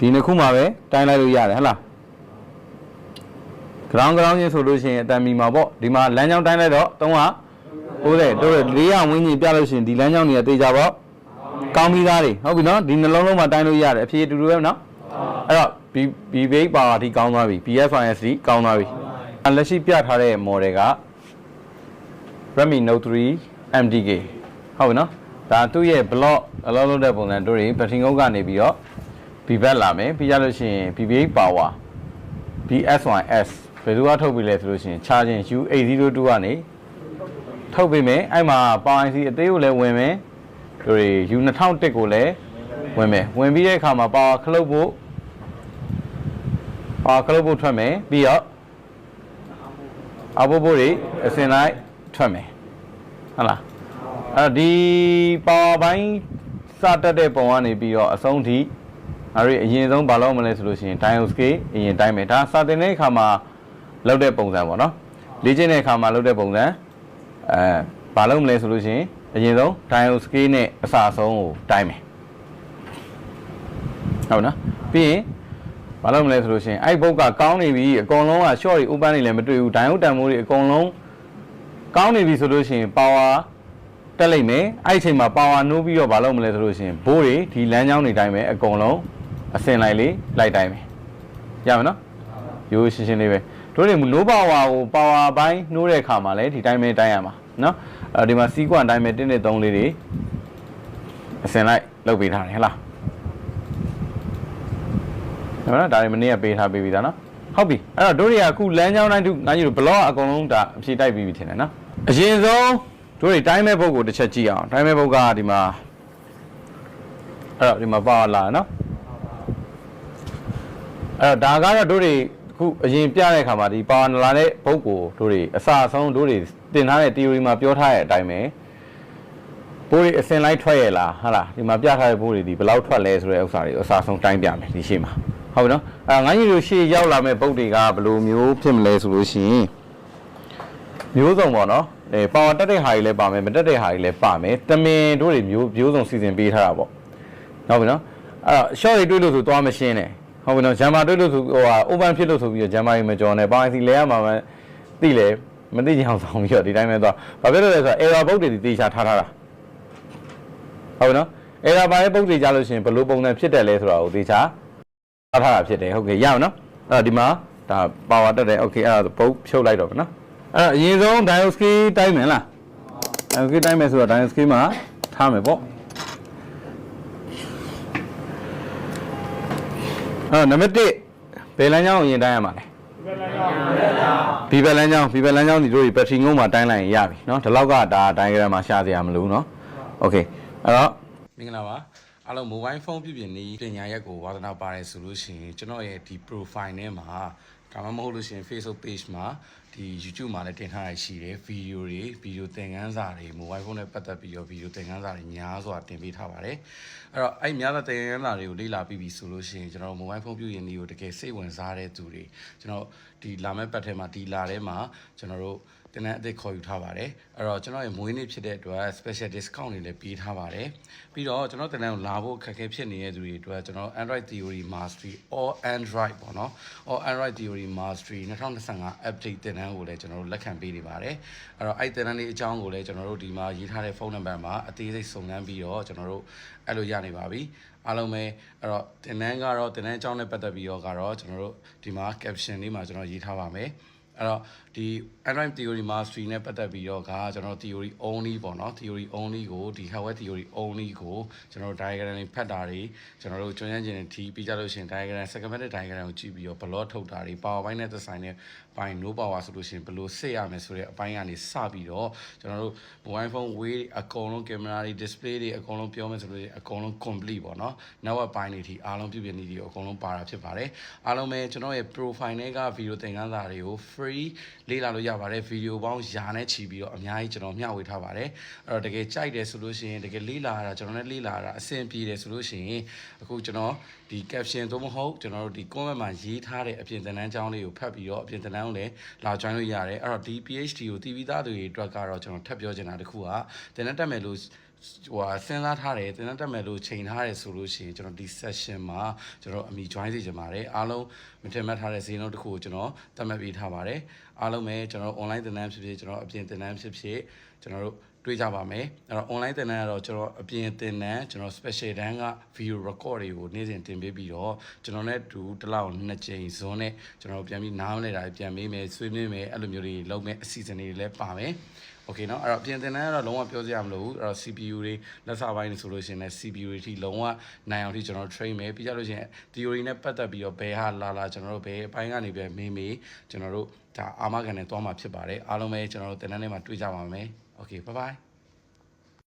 ဒီနှစ်ခုမှာပဲတိုင်းလိုက်လို့ရတယ်ဟဟလား ground ground ချင်းဆိုလို့ရှိရင်အတန်မီမှာပေါ့ဒီမှာလမ်းကြောင်းတိုင်းလိုက်တော့390တို့400ဝန်းကျင်ပြလို့ရှိရင်ဒီလမ်းကြောင်းတွေကတေချာပေါ့ကောင်းပြီးသားတွေဟုတ်ပြီနော်ဒီနှလုံးလုံးမှာတိုင်းလို့ရတယ်အဖြေအတူတူပဲနော်အဲ့တော့ B B base power ဒီကောင်းသွားပြီ BFIS ဒီကောင်းသွားပြီအဲ့လက်ရှိပြထားတဲ့ model က Redmi Note 3 MDK ဟုတ်ပြီနော်ဒါသူ့ရဲ့ block အလုံးလုံးတဲ့ပုံစံတို့တွေဘက်ထရီငုတ်ကနေပြီးတော့ B back လာမယ်ပြီးကြလို့ရှိရင် BBA power BS1S ဘယ်သူကထုတ်ပြီလဲဆိုလို့ရှိရင် charging U802 ကနေထုတ်ပြီမယ်အဲ့မှာ power IC အသေးကိုလည်းဝင်မယ်တို့တွေ U2001 ကိုလည်းဝင်မယ်ဝင်ပြီးတဲ့အခါမှာ power ခလုတ်ဖို့ power ခလုတ်ဖို့ထွက်မယ်ပြီးတော့အဘိုးဘိုးတွေအစင်လိုက်ထွက်မယ်ဟုတ်လားအဲ့တော့ဒီ power ဘိုင်းစတက်တဲ့ပုံကနေပြီးတော့အဆုံးထိ အဲ့ဒီအရင်ဆုံးဘာလုပ်မလဲဆိုလို့ရှိရင် diode scale အရင်တိုင်းမယ်ဒါစာတင်တဲ့အခါမှာလုပ်တဲ့ပုံစံပေါ့နော်လေ့ကျင့်တဲ့အခါမှာလုပ်တဲ့ပုံစံအဲဘာလုပ်မလဲဆိုလို့ရှိရင်အရင်ဆုံး diode scale နဲ့အစာဆုံးကိုတိုင်းမယ်ဟုတ်နော်ပြီးရင်ဘာလုပ်မလဲဆိုလို့ရှိရင်အဲ့ဘုတ်ကကောင်းနေပြီအကုန်လုံးက short တွေ open တွေလည်းမတွေ့ဘူး diode တန်မိုးတွေအကုန်လုံးကောင်းနေပြီဆိုလို့ရှိရင် power တက်လိုက်မယ်အဲ့ဒီအချိန်မှာ power နှိုးပြီးတော့မလုပ်မလဲဆိုလို့ရှိရင်ဘိုးတွေဒီလမ်းကြောင်းတွေတိုင်းပဲအကုန်လုံး အစင်လိုက်လေးလိုက်တိုင်းပဲရမယ်နော်ရိုးရှင်းရှင်းလေးပဲတို့တွေ no power ကို power ဘိုင်းနှိုးတဲ့အခါမှာလည်းဒီတိုင်းပဲတိုင်းရမှာနော်အဲဒီမှာ sequence အတိုင်းပဲတင်းနဲ့3လေးတွေအစင်လိုက်လုပ်ပေးထားတယ်ဟဲ့လားဟုတ်နော်ဒါတွေမနေ့ကပေးထားပေးပြီသားနော်ဟုတ်ပြီအဲ့တော့တို့တွေကအခုလမ်းကြောင်းတိုင်းသူငါကြီးတို့ block အကုန်လုံးဒါအဖြေတိုက်ပြီးပြီထင်တယ်နော်အရင်ဆုံးတို့တွေတိုင်းမဲ့ဘုတ်ကိုတစ်ချက်ကြည့်အောင်တိုင်းမဲ့ဘုတ်ကဒီမှာအဲ့တော့ဒီမှာပါလာနော် အဲ့တော့ဒါကတော့တို့တွေအခုအရင်ပြတဲ့အခါမှာဒီပါလာတဲ့ဘုတ်ကိုတို့တွေအစအဆုံးတို့တွေတင်ထားတဲ့ theory မှာပြောထားတဲ့အတိုင်းပဲဘိုးတွေအစင်လိုက်ထွက်ရလားဟာလားဒီမှာပြထားတဲ့ဘိုးတွေဒီဘယ်လောက်ထွက်လဲဆိုတဲ့ဥစ္စာတွေကိုအစအဆုံးတိုင်းပြမယ်ဒီရှေ့မှာဟုတ်ပြီနော်အဲငါကြီးတို့ရှေ့ရောက်လာမဲ့ဘုတ်တွေကဘယ်လိုမျိုးဖြစ်မလဲဆိုလို့ရှိရင်မျိုးစုံပေါ့နော်အဲပါဝါတက်တဲ့ဟာကြီးလည်းပါမယ်မတက်တဲ့ဟာကြီးလည်းပါမယ်တမင်တို့တွေမျိုးမျိုးစုံစီစဉ်ပေးထားတာပေါ့ဟုတ်ပြီနော်အဲ့တော့ short တွေတွေးလို့ဆိုသွားမရှင်းနဲ့ ဟုတ်ပြီနော်ဂျမ်မာတွေးလို့ဆိုဟိုဟာ open ဖြစ်လို့ဆိုပြီးတော့ဂျမ်မာကြီးမကြော်နဲ့ပေါင်းစီလဲရမှာမသိလဲမသိချင်အောင်ဆောင်ပြီးတော့ဒီတိုင်းပဲသွားဘာဖြစ်လို့လဲဆိုတော့ error ဘုတ်တွေဒီတေချာထားထားတာဟုတ်ပြီနော် error ဘာရဲ့ဘုတ်တွေကြလို့ရှိရင်ဘယ်လိုပုံစံဖြစ်တယ်လဲဆိုတာကိုတေချာထားထားတာဖြစ်တယ်ဟုတ်ကဲ့ရအောင်နော်အဲ့တော့ဒီမှာဒါ power တက်တယ် okay အဲ့ဒါဘုတ်ဖြုတ်လိုက်တော့မယ်နော်အဲ့တော့အရင်ဆုံး diode scale တိုင်းမယ်လား diode scale တိုင်းမယ်ဆိုတော့ diode scale မှာထားမယ်ပေါ့ အဲ့တော့နံပါတ်1ဘယ်လမ်းကြောင်းကိုအရင်တိုင်းရမှာလဲဘီဘယ်လမ်းကြောင်းဘီဘယ်လမ်းကြောင်းဒီတို့ဒီဘက်ထရီငုံမှာတိုင်းလိုက်ရင်ရပြီเนาะဒီလောက်ကဒါတိုင်းကြရမှာရှာစရာမလိုเนาะโอเคအဲ့တော့မင်္ဂလာပါအားလုံး mobile phone ပြပြင်နေပညာရက်ကိုဝါသနာပါတယ်ဆိုလို့ရှိရင်ကျွန်တော်ရဲ့ဒီ profile ထဲမှာဒါမှမဟုတ်လို့ရှိရင် Facebook page မှာ ဒီ YouTube မှာလည်းတင်ထားရရှိတယ်ဗီဒီယိုတွေဗီဒီယိုသင်ခန်းစာတွေ mobile phone နဲ့ပတ်သက်ပြီးတော့ဗီဒီယိုသင်ခန်းစာတွေများစွာတင်ပေးထားပါတယ်အဲ့တော့အဲ့များသောသင်ခန်းစာတွေကိုလေ့လာပြီးပြီဆိုလို့ရှိရင်ကျွန်တော် mobile phone ပြုရင်ဒီကိုတကယ်စိတ်ဝင်စားတဲ့သူတွေကျွန်တော်ဒီလာမယ့်ပတ်ထဲမှာဒီလာထဲမှာကျွန်တော်တို့တင်တဲ့အသစ်ခေါ်ယူထားပါတယ်အဲ့တော့ကျွန်တော်ရဲ့မွေးနေ့ဖြစ်တဲ့အတွက် special discount တွေလည်းပေးထားပါတယ်ပြီးတော့ကျွန်တော်တင်တဲ့ကိုလာဖို့ခက်ခဲဖြစ်နေတဲ့သူတွေအတွက်ကျွန်တော် Android Theory Mastery or Android ပေါ့နော် or Android Theory Mastery 2025 update တင်တဲ့ကိုလည်းကျွန်တော်တို့လက်ခံပေးနေပါတယ်အဲ့တော့အဲ့တင်တဲ့လေးအကြောင်းကိုလည်းကျွန်တော်တို့ဒီမှာရေးထားတဲ့ဖုန်းနံပါတ်မှာအသေးစိတ်စုံစမ်းပြီးတော့ကျွန်တော်တို့အဲ့လိုရနေပါပြီအားလုံးပဲအဲ့တော့တင်တန်းကတော့တင်တန်းအကြောင်းနဲ့ပတ်သက်ပြီးတော့ကတော့ကျွန်တော်တို့ဒီမှာ caption လေးမှာကျွန်တော်ရေးထားပါမယ် အဲ့တော့ဒီ Android theory mastery နဲ့ပတ်သက်ပြီးတော့ကကျွန်တော် theory only ပေါ့နော် theory only ကိုဒီ hardware theory only ကိုကျွန်တော် diagram တွေဖတ်တာတွေကျွန်တော်တို့ကျွမ်းကျင်ခြင်းတွေထီးပြီးကြလို့ရှိရင် diagram schematic diagram ကိုကြည့်ပြီးတော့ block ထုတ်တာတွေ power point နဲ့သက်ဆိုင်တဲ့ဘိုင် no power ဆိုလို့ရှိရင်ဘယ်လိုစစ်ရမယ်ဆိုတဲ့အပိုင်းကနေစပြီးတော့ကျွန်တော်တို့ mobile phone way အကုန်လုံး camera တွေ display တွေအကုန်လုံးပြောမယ်ဆိုလို့ရှိရင်အကုန်လုံး complete ပေါ့နော် network ဘိုင်းတွေထိအားလုံးပြည့်ပြည့်နေဒီကိုအကုန်လုံးပါတာဖြစ်ပါတယ်အားလုံးပဲကျွန်တော်ရဲ့ profile တွေက video သင်ခန်းစာတွေကို free လေ့လာလို့ရပါတယ်ဗီဒီယိုပေါင်းယာနဲ့ချီပြီးတော့အများကြီးကျွန်တော်မျှဝေထားပါတယ်အဲ့တော့တကယ်ကြိုက်တယ်ဆိုလို့ရှိရင်တကယ်လေ့လာရတာကျွန်တော်လည်းလေ့လာရတာအဆင်ပြေတယ်ဆိုလို့ရှိရင်အခုကျွန်တော်ဒီ caption သို့မဟုတ်ကျွန်တော်တို့ဒီ comment မှာရေးထားတဲ့အပြင်သင်တန်းကြောင်းလေးကိုဖတ်ပြီးတော့အပြင်သင်တန်းကိုလည်းလာ join လို့ရတယ်အဲ့တော့ဒီ PhD ကိုတည်ပြီးသားသူတွေအတွက်ကတော့ကျွန်တော်ထပ်ပြောချင်တာတခုကသင်တန်းတက်မယ်လို့ ဟိုဟာစဉ်းစားထားတယ်တင်တက်မယ်လို့ချိန်ထားတယ်ဆိုလို့ရှိရင်ကျွန်တော်ဒီ session မှာကျွန်တော်အမိ join စီချင်ပါတယ်အားလုံးမထင်မှတ်ထားတဲ့ဈေးနှုန်းတစ်ခုကိုကျွန်တော်သတ်မှတ်ပေးထားပါတယ်အားလုံးပဲကျွန်တော် online သင်တန်းဖြစ်ဖြစ်ကျွန်တော်အပြင်သင်တန်းဖြစ်ဖြစ် ကျွန်တော်တို့တွေ့ကြပါမယ်အဲ့တော့ online သင်တန်းကတော့ကျွန်တော်အပြင်သင်တန်းကျွန်တော် special တန်းက video record တွေကိုနေ့စဉ်တင်ပေးပြီးတော့ကျွန်တော်နဲ့တူတစ်လောက်နှစ်ကြိမ်ဇွန်းနဲ့ကျွန်တော်ပြန်ပြီးနားမလဲတာပြန်မေးမယ်ဆွေးနွေးမယ်အဲ့လိုမျိုးတွေလုပ်မယ်အစီအစဉ်တွေလည်းပါမယ် โอเคเนาะအဲ့တော့ပြင်တင်တန်းကတော့လုံးဝပြောစရာမလိုဘူးအဲ့တော့ CPU တွေလက်စာပိုင်းတွေဆိုလို့ရှိရင်လည်း CPU တွေထိလုံးဝနိုင်အောင်ထိကျွန်တော် train မယ်ပြီးကြလို့ရှိရင် theory နဲ့ပတ်သက်ပြီးတော့ဘယ်ဟာလာလာကျွန်တော်တို့ဘယ်အပိုင်းကနေပဲမေးမေးကျွန်တော်တို့ဒါအာမခံနဲ့သွားမှာဖြစ်ပါတယ်အားလုံးပဲကျွန်တော်တို့တင်တန်းထဲမှာတွေ့ကြပါမယ် Okay, bye bye.